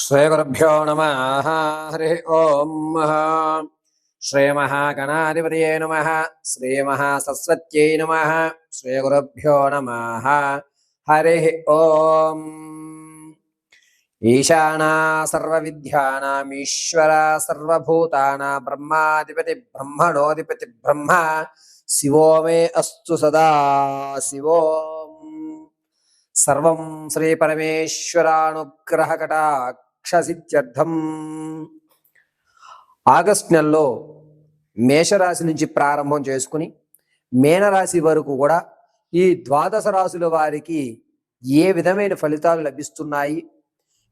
శ్రీగురుభ్యో నమ హరి ఓం శ్రీమహాగణాధిపతయే నమ శ్రీమహాసరస్వత్యై నమ శ్రీగురుభ్యో నమ హరి ఓం ఈశానా సర్వవిద్యానామీశ్వర సర్వభూతానా బ్రహ్మాధిపతి బ్రహ్మణోధిపతి బ్రహ్మ శివో మే అస్తు సదా శివోం సర్వం శ్రీ పరమేశ్వరానుగ్రహ రాక్షసిత్యర్థం. ఆగస్ట్ నెలలో మేషరాశి నుంచి ప్రారంభం చేసుకుని మేనరాశి వరకు కూడా ఈ ద్వాదశ రాశుల వారికి ఏ విధమైన ఫలితాలు లభిస్తున్నాయి?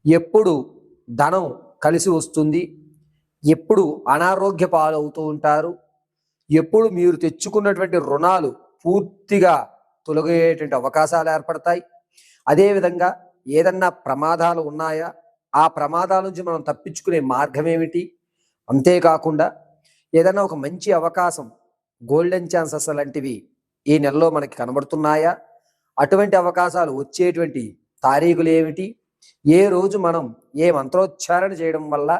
ఎప్పుడు ధనం కలిసి వస్తుంది? ఎప్పుడు అనారోగ్య పాలవుతూ ఉంటారు? ఎప్పుడు మీరు తెచ్చుకున్నటువంటి రుణాలు పూర్తిగా తొలగేటువంటి అవకాశాలు ఏర్పడతాయి? అదేవిధంగా ఏదన్నా ప్రమాదాలు ఉన్నాయా? ఆ ప్రమాదాల నుంచి మనం తప్పించుకునే మార్గం ఏమిటి అంతేకాకుండా ఏదైనా ఒక మంచి అవకాశం గోల్డెన్ ఛాన్సెస్ లాంటివి ఈ నెలలో మనకి కనబడుతున్నాయా? అటువంటి అవకాశాలు వచ్చేటువంటి తారీఖులు ఏమిటి? ఏ రోజు మనం ఏ మంత్రోచ్చారణ చేయడం వల్ల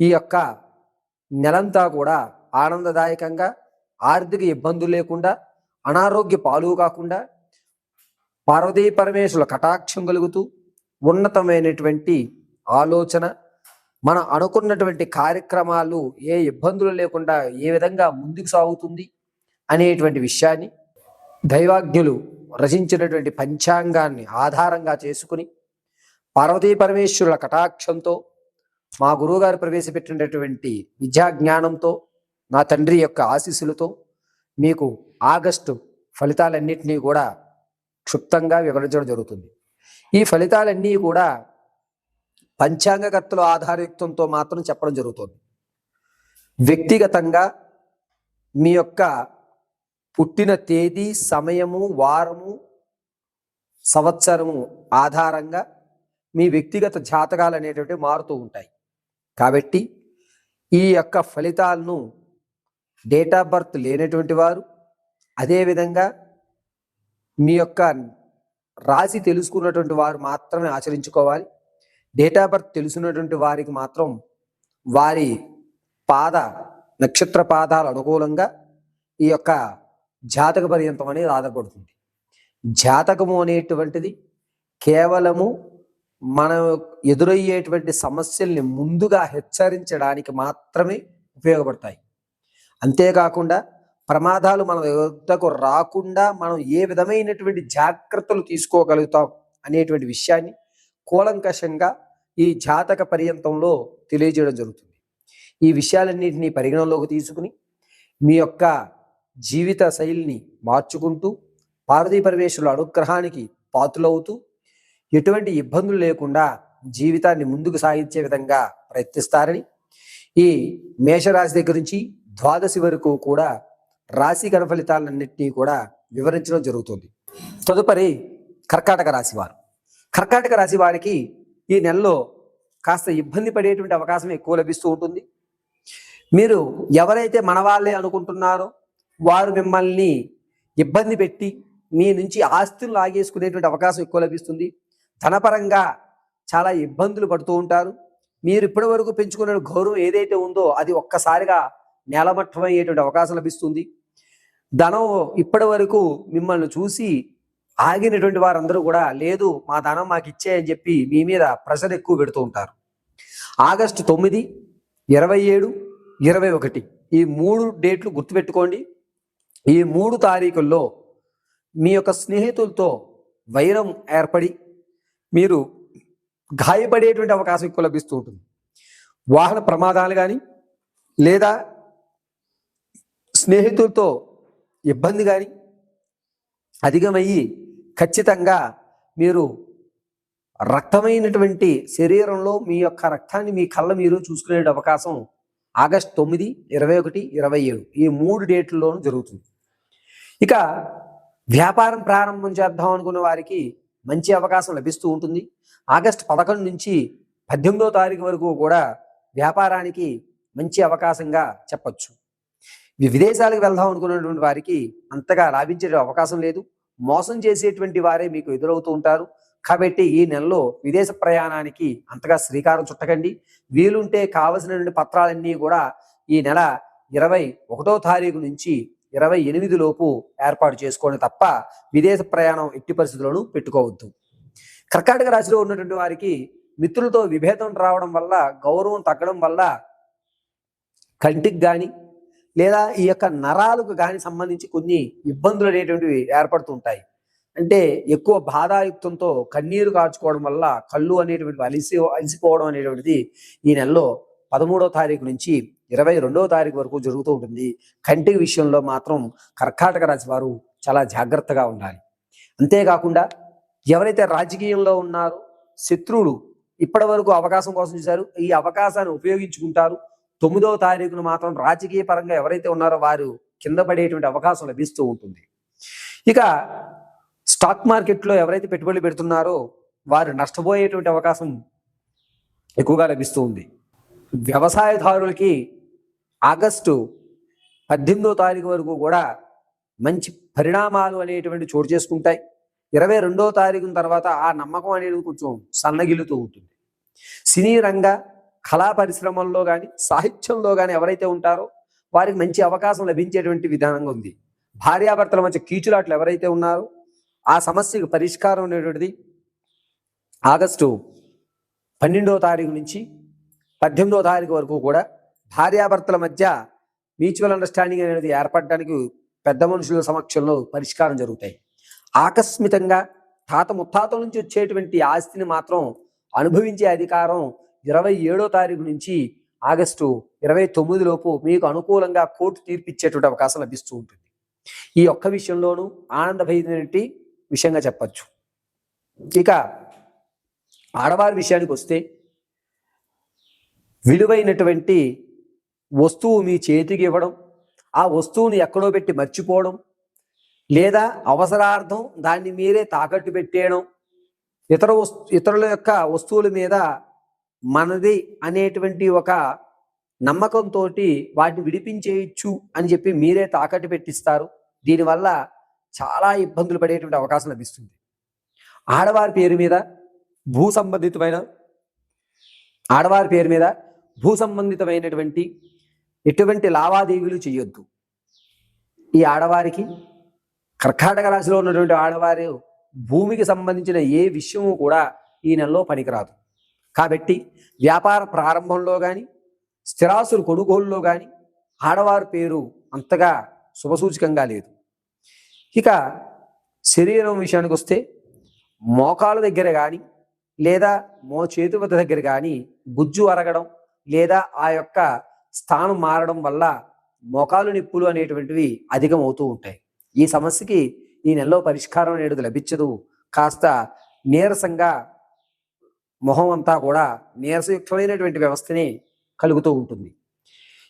ఈ యొక్క నెలంతా కూడా ఆనందదాయకంగా ఆర్థిక ఇబ్బందులు లేకుండా అనారోగ్య పాలు కాకుండా పార్వతీ పరమేశ్వరుల కటాక్షం కలుగుతూ ఉన్నతమైనటువంటి ఆలోచన మనం అనుకున్నటువంటి కార్యక్రమాలు ఏ ఇబ్బందులు లేకుండా ఏ విధంగా ముందుకు సాగుతుంది అనేటువంటి విషయాన్ని దైవాజ్ఞులు రచించినటువంటి పంచాంగాన్ని ఆధారంగా చేసుకుని పార్వతీ పరమేశ్వరుల కటాక్షంతో మా గురువుగారు ప్రవేశపెట్టినటువంటి విద్యా జ్ఞానంతో నా తండ్రి యొక్క ఆశీస్సులతో మీకు ఆగస్టు ఫలితాలన్నింటినీ కూడా క్షుప్తంగా వివరించడం జరుగుతుంది. ఈ ఫలితాలన్నీ కూడా పంచాంగకర్తల ఆధారయుక్తంతో మాత్రం చెప్పడం జరుగుతుంది. వ్యక్తిగతంగా మీ యొక్క పుట్టిన తేదీ సమయము వారము సంవత్సరము ఆధారంగా మీ వ్యక్తిగత జాతకాలు అనేటువంటివి మారుతూ ఉంటాయి. కాబట్టి ఈ యొక్క ఫలితాలను డేట్ ఆఫ్ బర్త్ లేనటువంటి వారు అదేవిధంగా మీ యొక్క రాసి తెలుసుకున్నటువంటి వారు మాత్రమే ఆచరించుకోవాలి. డేట్ ఆఫ్ బర్త్ తెలుసున్నటువంటి వారికి మాత్రం వారి పాద నక్షత్ర పాదాలు అనుకూలంగా ఈ యొక్క జాతక పర్యంతం అనేది ఆధారపడుతుంది. జాతకము అనేటువంటిది కేవలము మన ఎదురయ్యేటువంటి సమస్యల్ని ముందుగా హెచ్చరించడానికి మాత్రమే ఉపయోగపడతాయి. అంతేకాకుండా ప్రమాదాలు మన వద్దకు రాకుండా మనం ఏ విధమైనటువంటి జాగ్రత్తలు తీసుకోగలుగుతాం అనేటువంటి విషయాన్ని కూలంకషంగా ఈ జాతక పర్యంతంలో తెలియజేయడం జరుగుతుంది. ఈ విషయాలన్నింటినీ పరిగణనలోకి తీసుకుని మీ యొక్క జీవిత శైలిని మార్చుకుంటూ పార్వతీ పరమేశ్వరుల అనుగ్రహానికి పాతులవుతూ ఎటువంటి ఇబ్బందులు లేకుండా జీవితాన్ని ముందుకు సాగించే విధంగా ప్రయత్నిస్తారని ఈ మేషరాశి దగ్గర నుంచి ద్వాదశి వరకు కూడా రాశి గణ ఫలితాలన్నింటినీ కూడా వివరించడం జరుగుతుంది. తదుపరి కర్కాటక రాశి వారు కర్కాటక రాశి వారికి ఈ నెలలో కాస్త ఇబ్బంది పడేటువంటి అవకాశం ఎక్కువ లభిస్తూ ఉంటుంది. మీరు ఎవరైతే మన వాళ్ళే అనుకుంటున్నారో వారు మిమ్మల్ని ఇబ్బంది పెట్టి మీ నుంచి ఆస్తులు లాగేసుకునేటువంటి అవకాశం ఎక్కువ లభిస్తుంది. ధనపరంగా చాలా ఇబ్బందులు పడుతూ ఉంటారు. మీరు ఇప్పటి వరకు పెంచుకున్న గౌరవం ఏదైతే ఉందో అది ఒక్కసారిగా నేలమట్టం అయ్యేటువంటి అవకాశం లభిస్తుంది. ధనం ఇప్పటి వరకు మిమ్మల్ని చూసి ఆగినటువంటి వారందరూ కూడా లేదు మా ధనం మాకు ఇచ్చేయని చెప్పి మీ మీద ప్రెషర్ ఎక్కువ పెడుతూ ఉంటారు. ఆగస్టు తొమ్మిది ఇరవై ఏడు ఇరవై ఒకటి. ఈ మూడు డేట్లు గుర్తుపెట్టుకోండి. ఈ మూడు తారీఖుల్లో మీ యొక్క స్నేహితులతో వైరం ఏర్పడి మీరు గాయపడేటువంటి అవకాశం ఎక్కువ లభిస్తూ ఉంటుంది. వాహన ప్రమాదాలు కానీ లేదా స్నేహితులతో ఇబ్బంది కానీ అధికమయ్యి ఖచ్చితంగా మీరు రక్తమైనటువంటి శరీరంలో మీ యొక్క రక్తాన్ని మీ కళ్ళ మీరు చూసుకునే అవకాశం ఆగస్ట్ తొమ్మిది ఇరవై ఒకటి ఇరవై ఏడు ఈ మూడు డేట్లలోనూ జరుగుతుంది. ఇక వ్యాపారం ప్రారంభం చేద్దాం అనుకున్న వారికి మంచి అవకాశం లభిస్తూ ఉంటుంది. ఆగస్ట్ పదకొండు నుంచి పద్దెనిమిదో తారీఖు వరకు కూడా వ్యాపారానికి మంచి అవకాశంగా చెప్పచ్చు. విదేశాలకు వెళ్దాం అనుకున్నటువంటి వారికి అంతగా లాభించే అవకాశం లేదు. మోసం చేసేటువంటి వారే మీకు ఎదురవుతూ ఉంటారు. కాబట్టి ఈ నెలలో విదేశ ప్రయాణానికి అంతగా శ్రీకారం చుట్టకండి. వీలుంటే కావలసినటువంటి పత్రాలన్నీ కూడా ఈ నెల ఇరవై ఒకటో తారీఖు నుంచి ఇరవై ఎనిమిది లోపు ఏర్పాటు చేసుకోండి తప్ప విదేశ ప్రయాణం ఎట్టి పరిస్థితుల్లోనూ పెట్టుకోవద్దు. కర్కాటక రాశిలో ఉన్నటువంటి వారికి మిత్రులతో విభేదం రావడం వల్ల గౌరవం తగ్గడం వల్ల కంటికి కానీ లేదా ఈ యొక్క నరాలకు కానీ సంబంధించి కొన్ని ఇబ్బందులు అనేటువంటివి ఏర్పడుతుంటాయి. అంటే ఎక్కువ బాధాయుక్తంతో కన్నీరు కార్చుకోవడం వల్ల కళ్ళు అనేటువంటివి అలిసి అలిసిపోవడం అనేటువంటిది ఈ నెలలో పదమూడవ తారీఖు నుంచి ఇరవై రెండవ తారీఖు వరకు జరుగుతూ ఉంటుంది. కంటి విషయంలో మాత్రం కర్కాటక రాశి వారు చాలా జాగ్రత్తగా ఉండాలి. అంతేకాకుండా ఎవరైతే రాజకీయంలో ఉన్నారో శత్రువులు ఇప్పటి వరకు అవకాశం కోసం చూశారు. ఈ అవకాశాన్ని ఉపయోగించుకుంటారు. తొమ్మిదవ తారీఖున మాత్రం రాజకీయ పరంగా ఎవరైతే ఉన్నారో వారు కింద పడేటువంటి అవకాశం లభిస్తూ ఉంటుంది. ఇక స్టాక్ మార్కెట్లో ఎవరైతే పెట్టుబడులు పెడుతున్నారో వారు నష్టపోయేటువంటి అవకాశం ఎక్కువగా లభిస్తూ ఉంది. వ్యవసాయదారులకి ఆగస్టు పద్దెనిమిదో తారీఖు వరకు కూడా మంచి పరిణామాలు అనేటువంటి చోటు చేసుకుంటాయి. ఇరవై రెండో తారీఖున తర్వాత ఆ నమ్మకం అనేది కొంచెం సన్నగిలుతూ ఉంటుంది. సినీ రంగ కళా పరిశ్రమల్లో కానీ సాహిత్యంలో కానీ ఎవరైతే ఉంటారో వారికి మంచి అవకాశం లభించేటువంటి విధానంగా ఉంది. భార్యాభర్తల మధ్య కీచులాట్లు ఎవరైతే ఉన్నారో ఆ సమస్యకు పరిష్కారం అనేటువంటిది ఆగస్టు పన్నెండవ తారీఖు నుంచి పద్దెనిమిదవ తారీఖు వరకు కూడా భార్యాభర్తల మధ్య మ్యూచువల్ అండర్స్టాండింగ్ అనేది ఏర్పడడానికి పెద్ద మనుషుల సమక్షంలో పరిష్కారం జరుగుతాయి. ఆకస్మితంగా తాత ముత్తాతల నుంచి వచ్చేటువంటి ఆస్తిని మాత్రం అనుభవించే అధికారం ఇరవై ఏడో తారీఖు నుంచి ఆగస్టు ఇరవై తొమ్మిది లోపు మీకు అనుకూలంగా కోర్టు తీర్పిచ్చేటువంటి అవకాశం లభిస్తూ ఉంటుంది. ఈ ఒక్క విషయంలోనూ ఆనందభైనటువంటి విషయంగా చెప్పచ్చు. ఇక ఆడవారి విషయానికి వస్తే విలువైనటువంటి వస్తువు మీ చేతికి ఇవ్వడం ఆ వస్తువుని ఎక్కడో పెట్టి మర్చిపోవడం లేదా అవసరార్థం దాన్ని మీరే తాకట్టు పెట్టేయడం ఇతర వస్తు ఇతరుల యొక్క వస్తువుల మీద మనది అనేటువంటి ఒక నమ్మకంతో వాటిని విడిపించేయచ్చు అని చెప్పి మీరే తాకట్టు పెట్టిస్తారు. దీనివల్ల చాలా ఇబ్బందులు పడేటువంటి అవకాశం లభిస్తుంది. ఆడవారి పేరు మీద భూ సంబంధితమైన ఆడవారి పేరు మీద భూ సంబంధితమైనటువంటి ఎటువంటి లావాదేవీలు చేయొద్దు. ఈ ఆడవారికి కర్కాటక రాశిలో ఉన్నటువంటి ఆడవారు భూమికి సంబంధించిన ఏ విషయము కూడా ఈ నెలలో పనికిరాదు. కాబట్టి వ్యాపార ప్రారంభంలో కానీ స్థిరాసులు కొనుగోలులో కానీ ఆడవారి పేరు అంతగా శుభసూచకంగా లేదు. ఇక శరీరం విషయానికి వస్తే మోకాల దగ్గర కానీ లేదా మో చేతువత దగ్గర కానీ గుజ్జు అరగడం లేదా ఆ యొక్క స్థానం మారడం వల్ల మోకాలు నిప్పులు అనేటువంటివి అధికం అవుతూ ఉంటాయి. ఈ సమస్యకి ఈ నెలలో పరిష్కారం అనేది లభించదు. కాస్త నీరసంగా మొహం అంతా కూడా నీరసయుక్తమైనటువంటి వ్యవస్థని కలుగుతూ ఉంటుంది.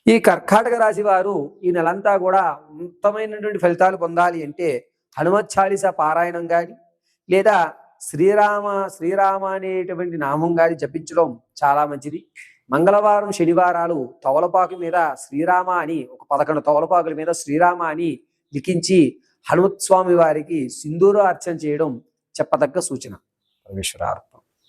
ఈ కర్కాటక రాశి వారు ఈ నెలంతా కూడా ఉన్నతమైనటువంటి ఫలితాలు పొందాలి అంటే హనుమత్ చాలీస పారాయణం కానీ లేదా శ్రీరామ శ్రీరామ అనేటువంటి నామం కానీ జపించడం చాలా మంచిది. మంగళవారం శనివారాలు తవలపాకు మీద శ్రీరామ అని ఒక పదకొండు తవలపాకుల మీద శ్రీరామ అని లిఖించి హనుమత్ స్వామి వారికి సింధూర అర్చన చేయడం చెప్పదగ్గ సూచన. పరమేశ్వరారు